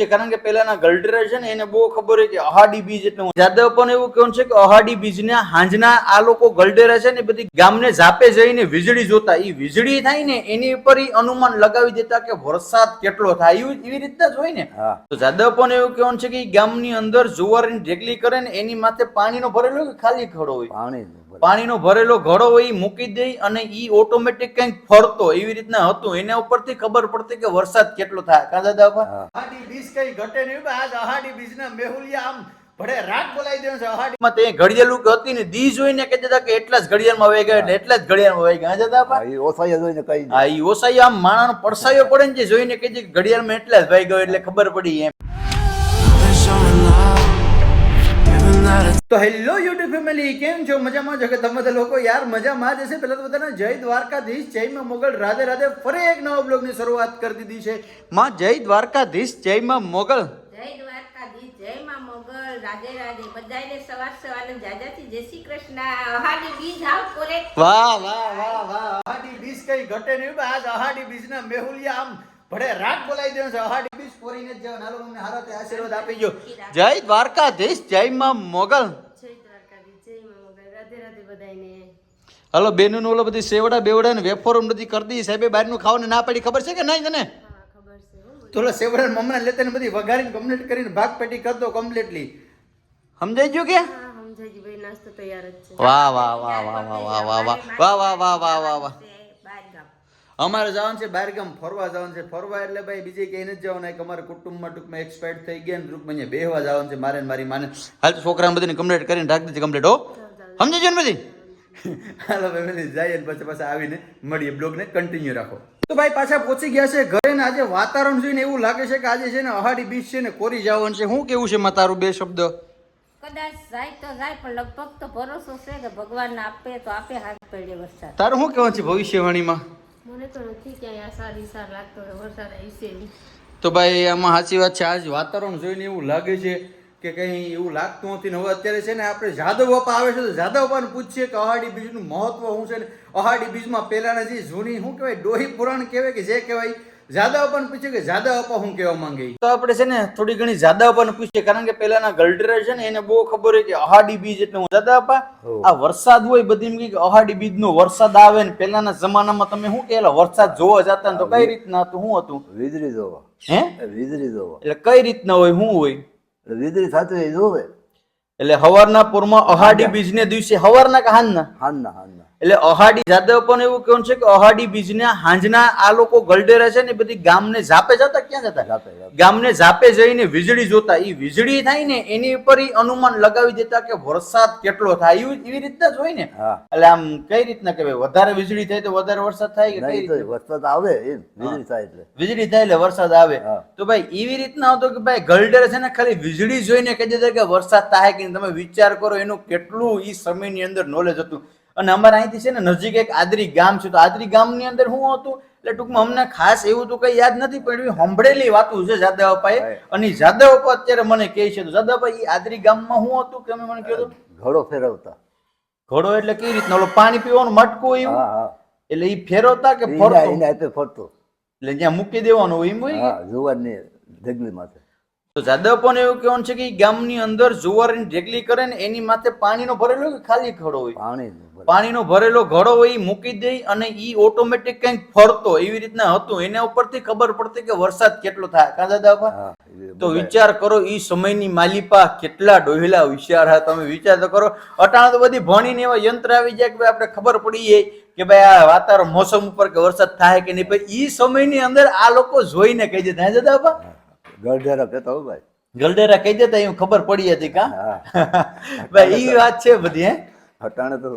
છે. કારણ કે પહેલાના ગલ્ડરા છે ને એને બહુ ખબર હોય કે અહાડી બીજ એટલે જાદવ પણ એવું કહેવું છે કે અહાડી બીજના હાંજના આ લોકો ગલ્ડેરા છે ને બધી ગામને ઝાપે જઈને વીજળી જોતા. એ વીજળી થાય ને એની ઉપર ઈ અનુમાન લગાવી દેતા કે વરસાદ કેટલો થાય. એવું એવી રીતના જ હોય ને. તો જાદવ પણ એવું કહેવાનું છે કે ગામની અંદર જુવારની ઢેકલી કરે ને એની માથે પાણીનો ભરેલો કે ખાલી ખડો હોય. પાણી પાણીનો ભરેલો ઘડો હોય ઈ મૂકી દે અને એ ઓટોમેટિક કંઈક ફરતો. એવી રીતના હતું. એના ઉપરથી ખબર પડતી કે વરસાદ કેટલો થાય. કા દાદા હા. અહાડી બીજ કઈ ઘટે નહીં. બા આજ અહાડી બીજના મેહુલિયા આમ ભડે રાત બોલાવી દેવાનું છે. અહાડીમાં તે ઘડિયાળું કે હતી ને દી જોઈને કે દાદા કે એટલા જ ઘડિયાળમાં વહી ગયા એટલે એટલા જ ઘડિયાળમાં વહી ગયા. દાદા એ ઓસાઈ જોઈને કઈ હા એ ઓસાઈ આમ માણાનો પડસાયો પડે ને જે જોઈને કે ઘડિયાળમાં એટલા જ વહી ગયો એટલે ખબર પડી એમ. તો હેલો યુટ્યુબ ફેમિલી કેમ છો? મજામાં છો કે તમે બધા લોકો યાર મજામાં જ હશે. પહેલા તો બધાને જય દ્વારકાધીશ જયમાં મોગલ. રાધે રાધે ફરી એક નવા બ્લોગની શરૂઆત કરી દીધી છે. માં જય દ્વારકાધીશ જય માં મોગલ. જય દ્વારકાધીશ જય મોગલ. રાધે રાધે. બધાને સવાર સવારે જાજાથી જય શ્રી કૃષ્ણ. અહાડી બીજ આવ કોરે. વાહ વાહ વાહ વાહ. અહાડી બીજ કઈ ઘટે નહીં આજ અહાડી બીજના મેહુલિયા આમ ભડે રાત બોલાવી દેવાનું છે. અહાડી બીજ પોરીને જ જવાનું હાલો અમને હારા તે આશીર્વાદ આપી ગયો જય દ્વારકાધીશ જય માં મોગલ જય દ્વારકાધીશ જય માં મોગલ રાધે રાધે બધાને હલો બેનું ઓલો બધી સેવડા બેવડા ને વેફોર બધી કરી દીધી સાહેબે બહારનું ખાવાનું ના પડી ખબર છે કે નહીં તને હા ખબર છે તો ઓલા સેવડા મમરા લેતા ને બધી વઘારીને કમ્પ્લીટ કરીને ભાગ પેટી કરી દો કમ્પ્લીટલી સમજાઈ ગયું કે હા સમજાઈ ગયું ભાઈ નાસ્તો તૈયાર જ છે વાહ વાહ વાહ વાહ વાહ વાહ વાહ વાહ વાહ વાહ વાહ વાહ વાહ અમારે જવાનું છે બહાર ગામ ફરવા જવાનું છે. ફરવા એટલે ભાઈ બીજે ક્યાંય નથી જવાનું. એક અમારા કુટુંબમાં ટૂંકમાં એક્સપાયર્ડ થઈ ગયા ને ટૂંકમાં અહીંયા બેહવા જવાનું છે. મારે ને મારી માને. હાલ તો છોકરાને બધાને કમ્પ્લીટ કરીને રાખી દીધી કમ્પ્લીટ હો. સમજી ને બધી? હાલો ફેમિલી જઈએ પછી પાછા આવીને મળીએ. બ્લોગને કન્ટિન્યુ રાખો. તો ભાઈ પાછા પહોંચી ગયા છે ઘરે ને આજે વાતાવરણ જોઈને એવું લાગે છે કે આજે છે ને અહાડી બીચ છે ને કોરી જવાનું છે. શું કેવું છે માં તારું બે શબ્દ? કદાચ જાય તો જાય પણ લગભગ તો ભરોસો છે કે ભગવાન આપે તો આપે હાથ પડે વરસાદ. તારું શું કહેવાનું છે ભવિષ્યવાણીમાં? મને તો નથી ક્યાંય લાગતો હોય, વરસાદ આવશે છે તો ભાઈ, આમાં સાચી વાત છે. આજ વાતાવરણ જોઈને એવું લાગે છે કે કંઈ એવું લાગતું નથી. ને હવે અત્યારે છે ને આપણે જાદવ બાપા આવે છે તો જાદવ બાપાને પૂછીએ કે અહાડી બીજનું મહત્વ શું છે ને? અહાડી બીજમાં પહેલાના જે જૂની, શું કહેવાય, ડોહી પુરાણ કહેવાય કે જે કહેવાય જાદવ બાપાને પૂછ્યું કે જાદા બાપા હું કહેવા માંગે? તો આપણે છે ને થોડી ઘણી જાદા બાપાને પૂછીએ કારણ કે પહેલાના ગલ્ડર છે ને એને બહુ ખબર હોય કે અહાડી બીજ એટલે હું જાદા બાપા આ વરસાદ હોય બધી એમ કે અહાડી બીજનો વરસાદ આવે ને પહેલાના જમાનામાં તમે શું કહેલા? વરસાદ જોવા જતા તો કઈ રીતના હતું? શું હતું? વીજળી જોવા. હે? વીજળી જોવા. એટલે કઈ રીતના હોય શું હોય? એટલે વીજળી થતી હોય જોવે. એટલે હવારના પૂરમાં અહાડી બીજને દિવસે હવારના કે હાંજના હાનના હાનના એટલે અહાડી જાદવ પણ એવું કેવું છે કે અહાડી બીજના હાંજના આ લોકો ગલડેરા છે ને બધી ગામને ઝાપે જતા? ક્યાં જતા. ગામને ઝાપે જઈને વીજળી જોતા. એ વીજળી થાય ને એની ઉપર અનુમાન લગાવી દેતા કે વરસાદ કેટલો થાય. એવું રીતના જ હોય ને. એટલે આમ કઈ રીતના કે વધારે વીજળી થાય તો વધારે વરસાદ થાય કે વરસાદ આવે વીજળી થાય એટલે. વીજળી થાય એટલે વરસાદ આવે. તો ભાઈ એવી રીતના હતો કે ભાઈ ગલડેર છે ને ખાલી વીજળી જોઈને કહી દેતા કે વરસાદ થાય કે તમે વિચાર કરો એનું કેટલું એ સમયની અંદર નોલેજ હતું. અને અમારે અહીંથી છે ને નજીક એક આદરી ગામ છે. તો આદરી ગામની અંદર શું હતું એટલે ટૂંકમાં અમને ખાસ એવું તો કઈ યાદ નથી એવી સાંભળેલી વાતું છે જાદવ અપાએ અને જાદવ અપા અત્યારે મને કહે છે. તો જાદવ અપા ઈ આદરી ગામમાં શું હતું કે મને કહ્યું ઘડો ફેરવતા. ઘોડો એટલે કઈ રીતના? ઓલો પાણી પીવાનું મટકું એવું? એટલે ઈ ફેરવતા કે ફરતો? ફરતો. એટલે જ્યાં મૂકી દેવાનું હોય એમ હોય? જુવારની ઢગલી માથે. તો જાદવ પણ એવું કહેવાનું છે કે ગામની અંદર જુવારની ઢેગલી કરે ને એની માથે પાણીનો ભરેલો કે ખાલી ઘડો હોય? પાણી પાણીનો ભરેલો ઘડો હોય મૂકી દે અને એ ઓટોમેટિક કંઈક ફરતો એવી રીતના હતું. એના ઉપરથી ખબર પડતી કે વરસાદ કેટલો થાય. કા દાદા તો વિચાર કરો એ સમયની માલિપા કેટલા ડોહેલા હોશિયાર હા. તમે વિચાર તો કરો. અટાણા તો બધી ભણીને એવા યંત્ર આવી જાય કે ભાઈ આપણે ખબર પડી જાય કે ભાઈ આ વાતાવરણ મોસમ ઉપર કે વરસાદ થાય કે નહીં. પણ એ સમયની અંદર આ લોકો જોઈને કહી દે હે દાદા ગળઢેરા કહેતા હો ભાઈ. ગલડેરા કહી દેતા એવું ખબર પડી હતી કા? ભાઈ એ વાત છે બધી હે? અટાણે તો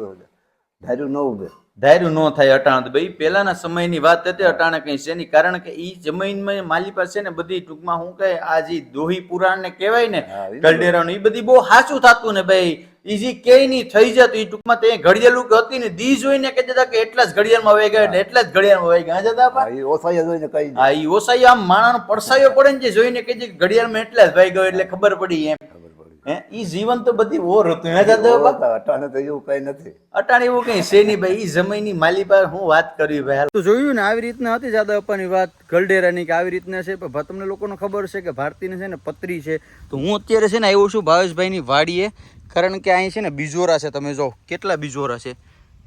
ધાર્યું ન ઉભે. ધાર્યું ન થાય અટાણે ભાઈ પહેલાના સમયની વાત હતી અટાણે કઈ છે નહીં. કારણ કે એ જમીનમાં માલી પાસે ને બધી ટૂંકમાં હું કહે આ જે દોહી પુરાણ ને કહેવાય ને ગળઢેરાનું એ બધી બહુ સાચું થતું ને ભાઈ. જે કે ની થઈ જતું ઈ ટૂંકમાં તે ઘડિયાળું કે હતી ને દી જોઈને કે દેતા કે એટલા જ ઘડિયાળમાં વહી ગયા એટલે એટલા જ ઘડિયાળમાં વહી ગયા જતા એ ઓસાઈ જોઈને કઈ હા ઈ ઓસાઈ આમ માણાનો પડસાયો પડે ને જે જોઈને કે જે ઘડિયાળમાં એટલા જ વહી ગયો એટલે ખબર પડી એમ. ખબર પડી. હે ઈ જીવન તો બધી ઓર હતું અટાણે તો એવું કઈ નથી. અટાણે એવું કઈ છે નહીં ભાઈ ઈ જમીનની માલી પર હું વાત કરી ભાઈ તો જોયું ને આવી રીતના હતી જાદવ અપ્પાની વાત ગલઢેરાની કે આવી રીતના છે પણ તમને લોકોને ખબર છે કે ભારતીને છે ને પત્રી છે. તો હું અત્યારે છે ને આવ્યો છું ભાવેશભાઈની વાડીએ કારણ કે અહીં છે ને બીજોરા છે તમે જો કેટલા બીજોરા છે.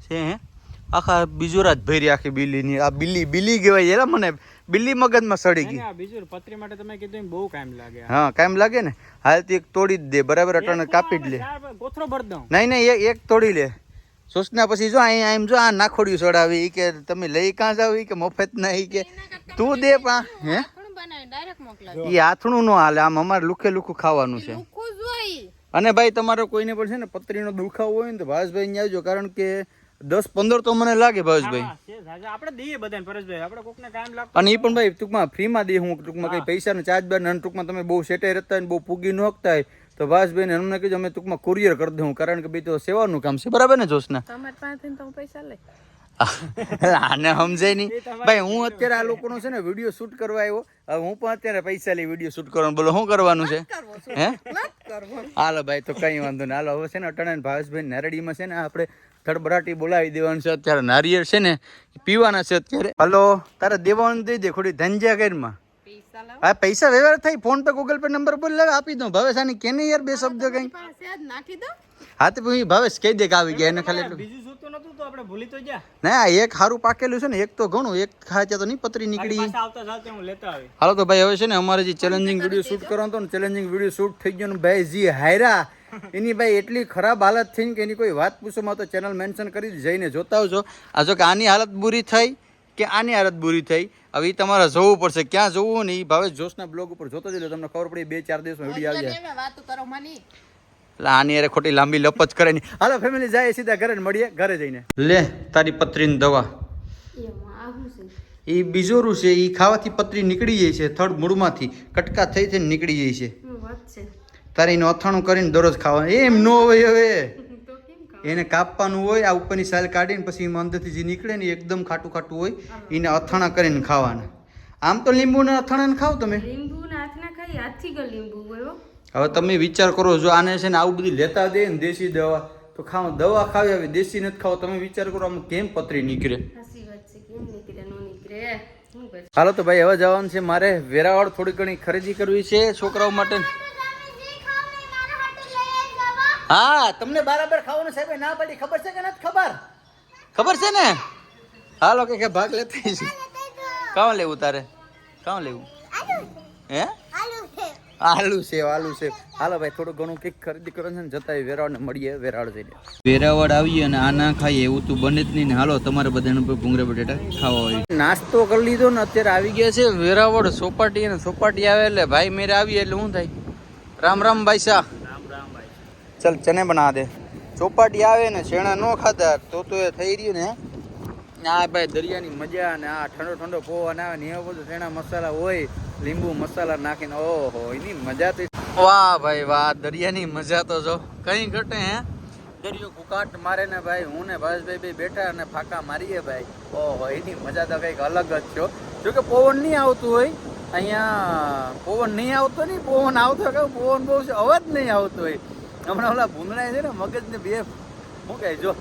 છે હે? આખા બીજોરા જ ભરી આખી બિલ્લીની. આ બિલ્લી બિલ્લી કહેવાય છે મને. બિલ્લી મગજમાં સડી ગઈ. બીજું પત્રી માટે તમે કીધું બહુ કામ લાગે. હા કાયમ લાગે ને? હાલથી એક તોડી જ દે બરાબર અટણ કાપી જ લે. ગોથરો ભર દઉં. નહીં નહીં એક એક તોડી લે. સોસના પછી જો અહીં એમ જો આ નાખોડિયું સડાવી કે તમે લઈ કાં જાવ કે મફત ના કે તું દે પા હે? એ હાથણું નો હાલે આમ અમારે લુખે લુખું ખાવાનું છે. અને ભાઈ તમારો કોઈને પણ છે ને પત્રીનો દુખાવો હોય ને તો ભાવેશભાઈ અહીંયા આવજો કારણ કે દસ પંદર તો મને લાગે ભાવેશભાઈ. આપણે દઈએ બધાને પરેશભાઈ. આપણે કોકને કામ લાગે અને એ પણ ભાઈ ટૂંકમાં ફ્રીમાં દઈએ હું ટૂંકમાં કઈ પૈસાનો ચાર્જ બાર અને ટૂંકમાં તમે બહુ સેટે રહેતા ને બહુ પૂગી ન હકતા હોય તો ભાવેશભાઈને અમને કીધું અમે ટૂંકમાં કુરિયર કરી દઉં કારણ કે ભાઈ તો સેવાનું કામ છે. બરાબર ને જોશના? તમારી પાસેથી તો હું પૈસા લઈ. આને સમજાય નહીં. ભાઈ હું અત્યારે આ લોકોનો છે ને વીડિયો શૂટ કરવા આવ્યો. હવે હું પણ અત્યારે પૈસા લઈ વીડિયો શૂટ કરવાનું. બોલો શું કરવાનું છે? હે? હાલો ભાઈ, તો કઈ વાંધો નહીં. હાલો, હવે છે ને અટાણા ભાવેશભાઈ નારડીમાં છે ને આપણે થડબરાટી બોલાવી દેવાનું છે. અત્યારે નારિયેળ છે ને પીવાના છે અત્યારે. હાલો, તારે દેવાનું દઈ દે, ખોટી ધંજા લાવ હા પૈસા વ્યવહાર થઈ PhonePe Google Pay number બોલ લેવા આપી દઉં. ભાવેશ આની કેને યાર બે શબ્દ કઈ? નાખી દો. હા તો પછી ભાવેશ કહી દે કે આવી ગયા એને ખાલી એટલું. બીજું જોતું નતું તો આપણે ભૂલી તો ગયા. ના એક હારું પાકેલું છે ને એક તો ઘણું એક ખાચા તો નહીં પતરી નીકળી. પાછા આવતા જાતે હું લેતા આવી. હાલો તો ભાઈ હવે છે ને અમારે જે ચેલેન્જિંગ વીડિયો શૂટ કરવાનો હતો ને ચેલેન્જિંગ વીડિયો શૂટ થઈ ગયો ને ભાઈ જી હાયરા. એની ભાઈ એટલી ખરાબ હાલત થઈ કે એની કોઈ વાત પૂછોમાં તો ચેનલ મેન્શન કરી જઈને જોતા આવજો. આ જો કે આની હાલત બુરી થઈ કે આની હાલત બુરી થઈ. હવે તમારે જવું પડશે. ક્યાં જવું નહીં ભાવેશ જોશના બ્લોગ ઉપર જોતો જઈએ તમને ખબર પડી બે ચાર દિવસમાં વીડિયો આવી જાય. એટલે આની અરે ખોટી લાંબી લપત કરે નહીં હાલો ફેમિલી જાય સીધા ઘરે મળીએ ઘરે જઈને. લે તારી પત્રીની દવા. એ બીજો રૂ છે એ ખાવાથી પતરી નીકળી જાય છે થડ મૂળમાંથી. કટકા થઈ થઈને નીકળી જાય છે. તારે એનું અથાણું કરીને દરરોજ ખાવાનું. એમ ન હોય હવે. ખાવ એને કાપવાનું હોય આ ઉપરની સાલ કાઢીને પછી એમાં અંદરથી જે નીકળે ને એકદમ ખાટું ખાટું હોય એને અથાણા કરીને ખાવાના. આમ તો લીંબુના અથાણા ખાવ તમે. લીંબુ ના હાથના ખાઈ હાથથી ગયો લીંબુ હોય હવે તમે વિચાર કરો જો આને છે ને આવું બધી લેતા દે ને દેશી દવા તો ખાવ દવા ખાવી હવે દેશી નથી ખાવ તમે વિચાર કરો આમ કેમ પતરી નીકળે. હાલો તો ભાઈ હવે જવાનું છે મારે વેરાવળ થોડી ઘણી ખરીદી કરવી છે છોકરાઓ માટે. હા. તમને બરાબર ખાવાનું સાહેબ ના પડી. ખબર છે કે નથી? ખબર? ખબર છે ને? હાલો કે કે ભાગ લેતા છે કાં લેવું તારે? કાં લેવું? હે? આલુ છે. આલુ છે હાલો ભાઈ થોડું ઘણું કંઈક ખરીદી કરો છે ને જતા વેરાવળ મળીએ વેરાવળ જઈને. વેરાવળ આવીએ અને આ ના ખાઈએ એવું તું બને જ નહીં ને. હાલો તમારે બધાને ભૂંગળા બટેટા ખાવા હોય. નાસ્તો કરી લીધો ને અત્યારે આવી ગયા છે વેરાવળ સોપાટી અને સોપાટી આવે એટલે ભાઈ મેરે આવીએ એટલે શું થાય. રામ રામ ભાઈ શાહ ચલ ચને બના દે. ચોપાટી આવે ને શેણા ન ખાધા તો તો એ થઈ રહ્યું ને. આ ભાઈ દરિયાની મજા ને આ ઠંડો ઠંડો પવન આવે ને એવો બધો શેણા મસાલા હોય, લીંબુ મસાલા નાખીને, ઓહો, એની મજા તો વાહ ભાઈ વાહ, દરિયાની મજા તો જો, કઈ ઘટે હે. દરિયો કુકાટ મારે ને ભાઈ, હું ને ભાવેશભાઈ ભાઈ બેઠા અને ફાકા મારીએ ભાઈ. ઓહો, એની મજા તો કંઈક અલગ જ છો જોકે પવન નહીં આવતું હોય, અહીંયા પવન નહીં આવતો નહીં, પવન આવતો કે પવન બહુ અવાજ નહીં આવતો હોય. હમણાં ઓલા ભૂંદડા છે ને મગજને બે શું કહે જો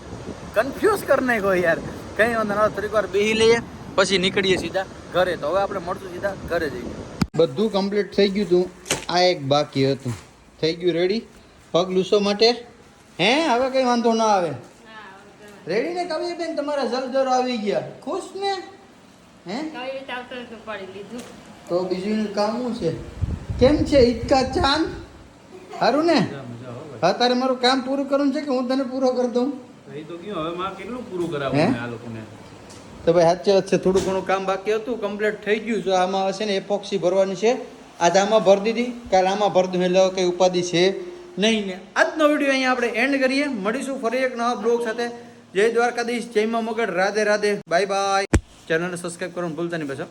કન્ફ્યુઝ કરી નાખો યાર. કઈ વાંધો ના થોડીક વાર બેસી લઈએ પછી નીકળીએ સીધા ઘરે. તો હવે આપણે મળશું સીધા ઘરે જઈએ. બધું કમ્પ્લીટ થઈ ગયું હતું આ એક બાકી હતું. થઈ ગયું રેડી પગ લૂસો માટે? હે હવે કઈ વાંધો ના આવે. રેડી ને કવિ બેન તમારા જલજરો આવી ગયા. ખુશ ને? હે? રીતે તો પડી બીજું કામ શું છે? કેમ છે ઈદકા ચાંદ સારું ને હા તારે મારું કામ પૂરું કરવું છે કે હું તને પૂરો કરી દઉં? એ તો કયું હવે માં કેટલું પૂરું? આ લોકોને? તો ભાઈ સાચી વાત છે થોડું ઘણું કામ બાકી હતું કમ્પ્લીટ થઈ ગયું. છે આમાં હશે ને એપોક્સી ભરવાની છે. આજે આમાં ભરી દીધી કાલે આમાં ભરી દઉં એટલે કંઈ ઉપાધિ છે નહીં ને. આજનો વીડિયો અહીંયા આપણે એન્ડ કરીએ. મળીશું ફરી એક નવા બ્લોગ સાથે. જય દ્વારકાધીશ જય મા મગર. રાધે રાધે. બાય બાય ચેનલને સબસ્ક્રાઈબ કરવાનું ભૂલતા નહીં પાછા.